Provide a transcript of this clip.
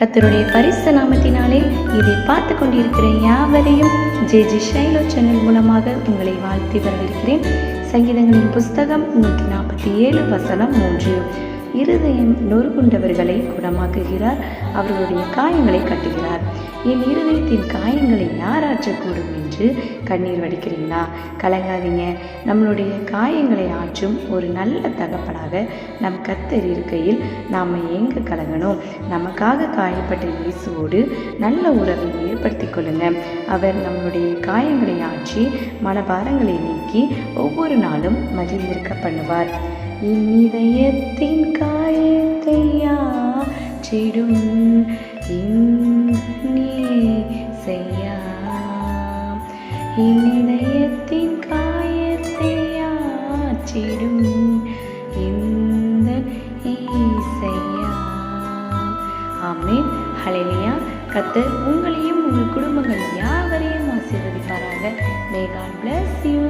கத்தருடைய பரிசு நாமத்தினாலே இதை பார்த்து கொண்டிருக்கிற யாவரையும் ஜே ஜி ஷைலோ சேனல் மூலமாக உங்களை வாழ்த்தி வரவிருக்கிறேன் சங்கீதங்களின் புஸ்தகம் நூற்றி நாற்பத்தி ஏழு வசனம் மூன்று. இருதயம் நொறுகுண்டவர்களை குணமாக்குகிறார் அவர்களுடைய காயங்களை கட்டுகிறார். என் இருதயத்தின் காயங்களை யார் ஆற்றக்கூடும் என்று கண்ணீர் வடிக்கிறீங்களா? கலங்காதீங்க. நம்மளுடைய காயங்களை ஆற்றும் ஒரு நல்ல தகப்பனாக நம் கத்தர் இருக்கையில் நாம் எங்கே கலங்கணும்? நமக்காக காயப்பட்ட இயேசுவோடு நல்ல உறவை ஏற்படுத்தி கொள்ளுங்க. அவர் நம்மளுடைய காயங்களை ஆற்றி மனபாரங்களை நீக்கி ஒவ்வொரு நாளும் மகிழ்ந்திருக்க பண்ணுவார். இந்நிதயத்தின் காயத்தையா காயத்தை ஆற்றிடும். என் இதயத்தின் காயத்தை ஆற்றிடும் இந்த ஈசையா ஆமேன். ஹalleluya. கத்தர் உங்களையும் உங்கள் குடும்பங்கள் யாவரையும் ஆசீர்வதிப்பாராக. May God bless you